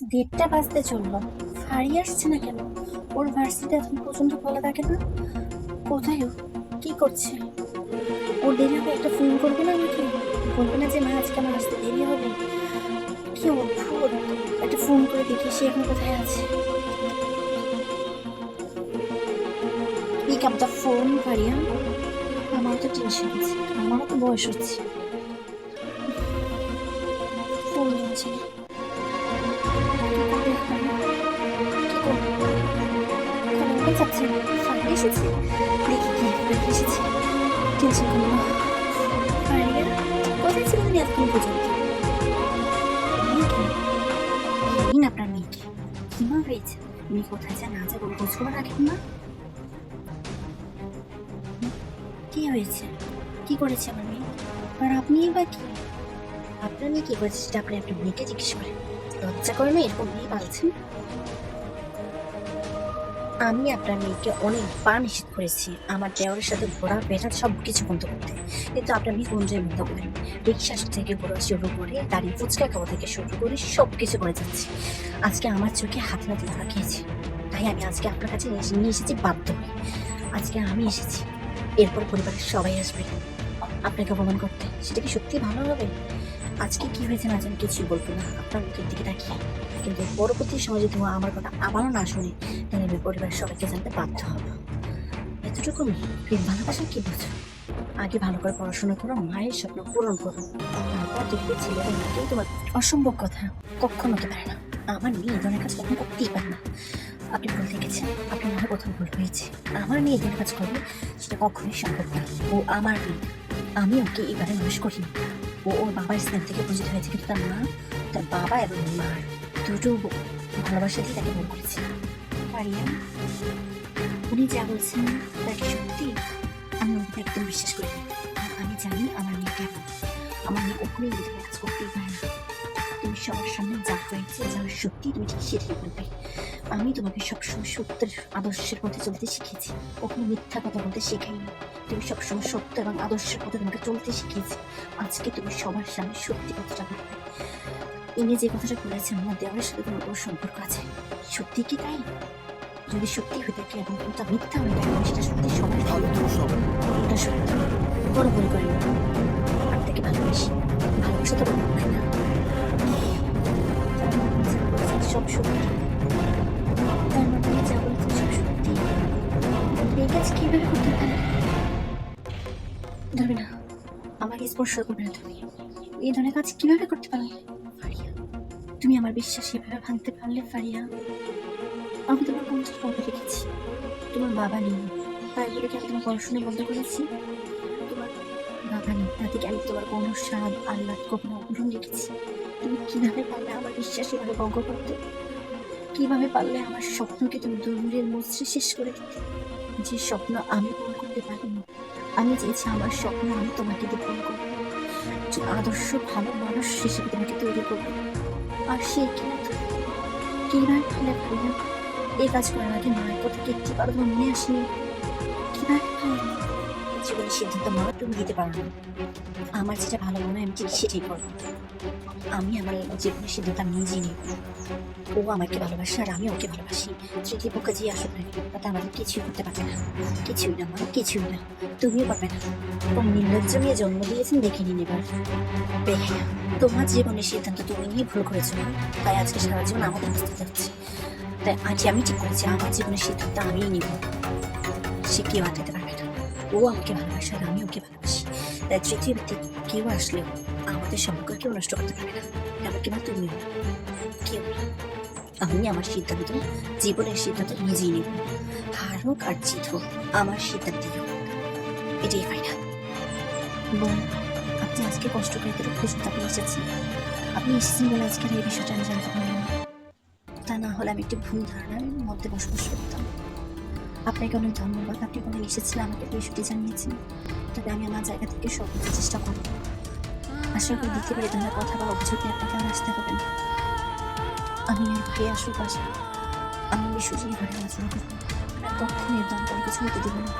দেড়টা বাজতে চলল। ফাড়ি আসছে না কেন? ওর ভার্সিটি এখন পর্যন্ত বলা থাকে না? কোথায় ও? কি করছে? ওর দেরি হবে একটা ফোন করবে না আমাকে? বলবে না যে, মা, আজকে আমার আসতে দেরি হবে। কি অদ্ভুত! একটা ফোন করে দেখি সে এখন কোথায় আছে। Pick up the phone Faria আমারও তো টেনশন আছে, আমারও তো বয়স হচ্ছে। ফোন যাচ্ছে। ফাইল এসেছে। দেখি কি ফাইল এসেছে। টেনশন করো না। ফারিয়া কোথায় ছিলেন আপনি এতক্ষণ পর্যন্ত দিন আপনার মেয়েকে কিমা হয়েছে? উনি কোথায় যা না যা কোনো খোঁজ খবর রাখেন না। কি হয়েছে? কি করেছে আমার মেয়ে? আর আপনি বা কি? আপনার মেয়ে কি করেছে সেটা আপনি আপনার মেয়েকে জিজ্ঞেস করেন। লজ্জা করে না এরকম মেয়ে পালছেন? আমি আপনার মেয়েকে অনেক অনেকবার নিষেধ করেছি। আমার দেওয়ারের সাথে ঘোরা বেটা সব কিছু বন্ধ করতে। কিন্তু আপনার মেয়ে গুঞ্জয় বন্ধ করেন রিক্সা থেকে ঘোরা শুরু করে দাঁড়িয়ে ফুচকা খাওয়া থেকে শুরু করে সব কিছু করে যাচ্ছে। আজকে আমার চোখে হাত নাতে ধরা খেয়েছে তাই আমি আজকে আপনার কাছে নিয়ে এসেছি বাধ্য হয়ে। আজকে আমি এসেছি। এরপর পরিবারের সবাই আসবে। আপনাকে অপমান করতে। সেটা কি সত্যি ভালো হবে? আজকে কি হয়েছে না জানি কিছুই বলব না। আপনার মুখের দিকে তাকিয়ে। কিন্তু পরবর্তী সময় যদি আমার কথা আবারও না শুনে, তাহলে আমি পরিবারের সবাইকে জানতে বাধ্য হব। এতটুকু প্রেম ভালোবাসা কি বোঝো আগে ভালো করে পড়াশোনা করো, মায়ের স্বপ্ন পূরণ করো। তারপর দেখবে ছেলেরা মেয়েকেই তোমার অসম্ভব কথা। কখনো হতে পারে না। আমার মেয়ে এই ধরনের কাজ কখনো করতেই পারে না। আপনি ভুল দেখেছেন। আপনার মনে কোথাও ভুল হয়েছে। আমার মেয়ে এই ধরনের কাজ করবে সেটা কখনোই সম্ভব না। ও আমার মেয়ে। আমি ওকে এবারে মানুষ করিনি। ও ওর বাবার স্থান থেকে পরিচিত হয়েছে কিন্তু মা, তার বাবা এবং মা দুটো ভালোবাসা দিয়ে তাকে বড় করেছে। উনি যা বলছেন তা কি আমি একদম বিশ্বাস করি আমি জানি আমার মেয়ে আমার কখনোই এই কাজ সবার সামনে যা হয়েছে, যা সত্যি তুমি ঠিক আমি তোমাকে সবসময় সত্যের আদর্শের পথে চলতে শিখেছি। কখনো মিথ্যা কথা বলতে শেখাইনি। তুমি সবসময় সত্য এবং আদর্শের পথে তোমাকে চলতে শিখিয়েছি আজকে তুমি সবার সামনে সত্যি কথাটা বলবে। ইনি যে কথাটা বলেছে আমার দেওয়ার সাথে তোমার কোনো সম্পর্ক আছে? সত্যি কি তাই? যদি সত্যি হয়ে থাকে এবং কোনটা মিথ্যা হয়ে থাকে সেটা সত্যি সবাই ভালো এটা সত্যি? বড় ভুল করি আপনাকে ভালোবাসি। ভালোবাসা তো বড় না। সব সত্যি। কীভাবে করতে পারে? ধরবে না আমাকে স্পর্শ করবে না তুমি। এই ধরনের কাজ কীভাবে করতে পারলে ফারিয়া, তুমি আমার বিশ্বাস এভাবে ভাঙতে পারলে ফারিয়া, আমি তোমার কষ্ট কবে রেখেছি। তোমার বাবা নেই, তাই বলে কি আমি তোমার পড়াশোনা বন্ধ করেছি? বাবা তাতে তোমার কোনো স্বাদ আহ্লাদ, কখনো তুমি কীভাবে পারলে আমার বিশ্বাস এভাবে ভঙ্গ করতে? কীভাবে পারলে আমার স্বপ্নকে তুমি দূরের মধ্যে শেষ করে দিতে? যে স্বপ্ন আমি পূরণ করতে পারিনি, আমি চেয়েছি আমার স্বপ্ন আমি তোমাকে দিয়ে পূরণ করব। একজন আদর্শ, ভালো মানুষ হিসেবে তোমাকে তৈরি করব। আর সে তুমি কীভাবে পারলে ভালো এই কাজ করার আগে মায়ের কথা কি একটি কারও মনে আসেনি? কীভাবে পারলে জীবনের সিদ্ধান্ত মা তুমি দিতে পারো না। আমার যেটা ভালো মনে হয়, আমি ঠিক সেটাই করব। আমি আমার জীবনের সিদ্ধান্ত আমি নিজেই নিই ও আমাকে ভালোবাসে আর আমি ওকে ভালোবাসি। তৃতীয় পক্ষ যে আসুক না তাতে আমাদের কিছুই করতে পারবে না। কিছুই না মা, কিছুই না। তুমিও পারবে না। ও নির্লজ্জ মেয়ে জন্ম দিয়েছেন দেখে নিন এবার। বেহায়া। তোমার জীবনের সিদ্ধান্ত তুমি নিয়ে ভুল করেছ না তাই আজকে সারা জীবন আমাদের বুঝতে হচ্ছে তাই আজ আমি ঠিক করেছি, আমার জীবনের সিদ্ধান্ত আমিই নিব। সে কেউ আটকাতে ও আমাকে ভালোবাসে আর আমি ওকে ভালোবাসি। তাই ব্যক্তি কেউ আসলেও আমাদের সম্পর্ক কেউ নষ্ট করতে পারবে না। এমনকি না তুমিও। কেউ না। আমি আমার সিদ্ধান্ত, জীবনের সিদ্ধান্ত নিজেই নেব। হার হোক আর জিত হোক, আমার সিদ্ধান্তই হোক। এটাই ফাইনাল বোন আপনি আজকে কষ্ট করে এতটুকু পর্যন্ত আপনি এসেছেন? আপনি এসেছেন বলে আজকের এই বিষয়টা আমি জানতে পারিনি তা না হলে আমি একটি ভুল ধারণার মধ্যে বসবাস করতাম। আপনাকে অনেক ধন্যবাদ। আপনি কোনো এসেছিলেন, আমাকে বিষয়টি জানিয়েছেন। তবে আমি আমার জায়গা থেকে সর্বোচ্চ চেষ্টা করব। আশা করি দেখি এই ধরনের কথা বা অভিযোগ আপনাকে আর আসতে হবে। না আমি আর ভাই আসুক আসে আমি বিশ্বজিৎ ঘরে আলোচনা কখনো এর দাম কোনো কিছু হতে দেবো না।